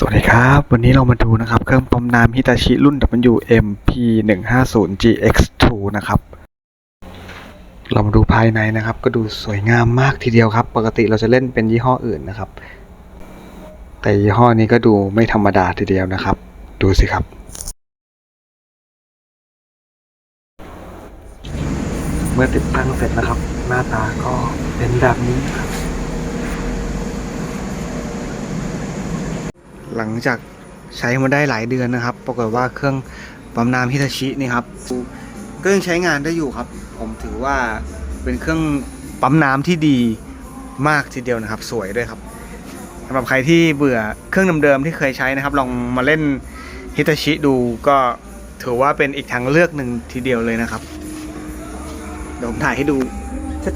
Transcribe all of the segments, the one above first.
สวัสดีครับ วันนี้เรามาดูนะครับ เครื่องปั๊มน้ำฮิตาชิรุ่น WMP 1 5 0 GX2 นะครับ เรามาดูภายในนะครับ ก็ดูสวยงามมากทีเดียวครับ ปกติเราจะเล่นเป็นยี่ห้ออื่นนะครับ แต่ยี่ห้อนี้ก็ดูไม่ธรรมดาทีเดียวนะครับ ดูสิครับ เมื่อติดตั้งเสร็จนะครับ หน้าตาก็เป็นแบบนี้ครับ หลังจากใช้มาได้หลายเดือนนะครับ ปรากฏว่าเครื่องปั๊มน้ำฮิตาชินี่ครับก็ยังใช้งานได้อยู่ครับ ผมถือว่าเป็นเครื่องปั๊มน้ำที่ดีมากทีเดียวนะครับ สวยด้วยครับสำหรับใครที่เบื่อเครื่องเดิมๆที่เคยใช้นะครับ ลองมาเล่นฮิตาชิดูก็ถือว่าเป็นอีกทางเลือกหนึ่งทีเดียวเลยนะครับ เดี๋ยวผมถ่ายให้ดู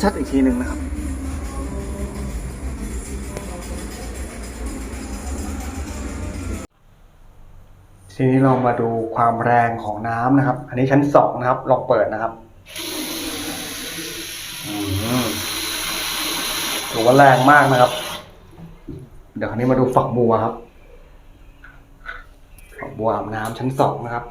ชัดๆอีกทีหนึ่งนะครับ ทีนี้เรามาดูความแรงของน้ำนะครับ อันนี้ชั้นสองนะครับ ลองเปิดนะครับถือว่าแรงมากนะครับ เดี๋ยวคราวนี้มาดูฝักบัวครับ ฝักบัวอาบน้ำชั้นสองนะครับ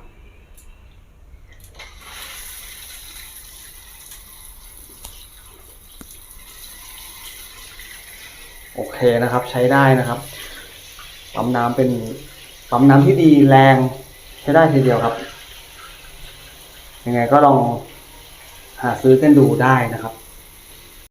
โอเคนะครับ ใช้ได้นะครับปั๊มน้ำเป็น ปั๊มน้ำที่ดีแรงใช้ได้ทีเดียวครับ ยังไงก็ลองหาซื้อกันดูได้นะครับ